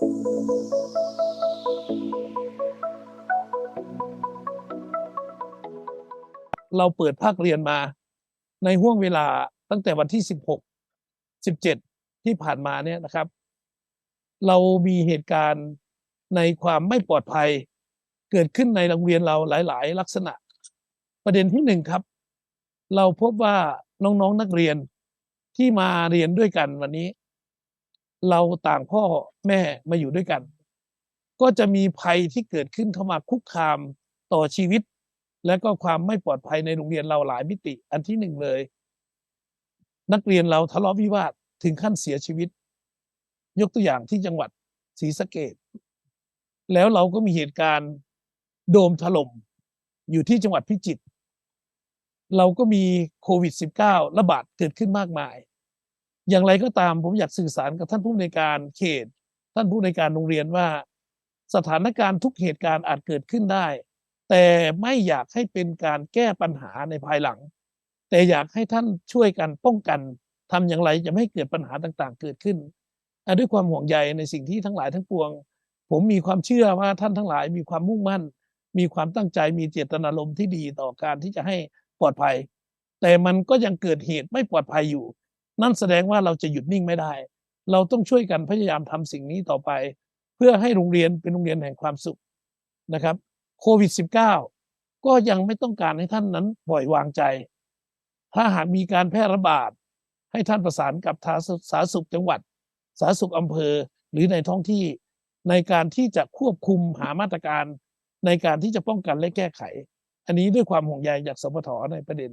เราเปิดภาคเรียนมาในห่วงเวลาตั้งแต่วันที่16 17ที่ผ่านมาเนี่ยนะครับ เรามีเหตุการณ์ในความไม่ปลอดภัย เกิดขึ้นในโรงเรียนเราหลาย ๆ ลักษณะ ประเด็นที่หนึ่งครับ เราพบว่าน้อง ๆนนักเรียนที่มาเรียนด้วยกันวันนี้ เราต่างพ่อแม่มาอยู่ด้วยกัน ก็จะมีภัยที่เกิดขึ้นเข้ามาคุกคามต่อชีวิต และก็ความไม่ปลอดภัยในโรงเรียนเราหลายมิติ อันที่หนึ่งเลย นักเรียนเราทะเลาะวิวาทถึงขั้นเสียชีวิต ยกตัวอย่างที่จังหวัดศรีสะเกดแล้วเราก็มีเหตุการณ์โดมถล่มอยู่ที่จังหวัดพิจิตรเราก็มีโควิด -19 ระบาดเกิดขึ้นมากมาย อย่างไรก็ตามผมอยากสื่อสารกับท่านผู้ในการเขต ท่านผู้ในการโรงเรียนว่า สถานการณ์ทุกเหตุการณ์อาจเกิดขึ้นได้ แต่ไม่อยากให้เป็นการแก้ปัญหาในภายหลัง แต่อยากให้ท่านช่วยกันป้องกันทำอย่างไรจะไม่ให้เกิดปัญหาต่างๆ เกิดขึ้นด้วยความห่วงใยในสิ่งที่ทั้งหลายทั้งปวง ผมมีความเชื่อว่าท่านทั้งหลายมีความมุ่งมั่น มีความตั้งใจมีเจตนารมณ์ที่ดีต่อการที่จะให้ปลอดภัย แต่มันก็ยังเกิดเหตุไม่ปลอดภัยอยู่ นั่นแสดงว่าเราจะหยุดนิ่งไม่ได้ เราต้องช่วยกันพยายามทำสิ่งนี้ต่อไป เพื่อให้โรงเรียนเป็นโรงเรียนแห่งความสุขนะครับโควิด -19 ก็ยังไม่ต้องการให้ท่านนั้นปล่อยวางใจ ถ้าหากมีการแพร่ระบาด ให้ท่านประสานกับสาธารณสุขจังหวัด สาธารณสุขอำเภอหรือในท้องที่ในการที่จะควบคุมหามาตรการในการที่จะป้องกันและแก้ไข อันนี้ด้วยความห่วงใยจากสปทในประเด็น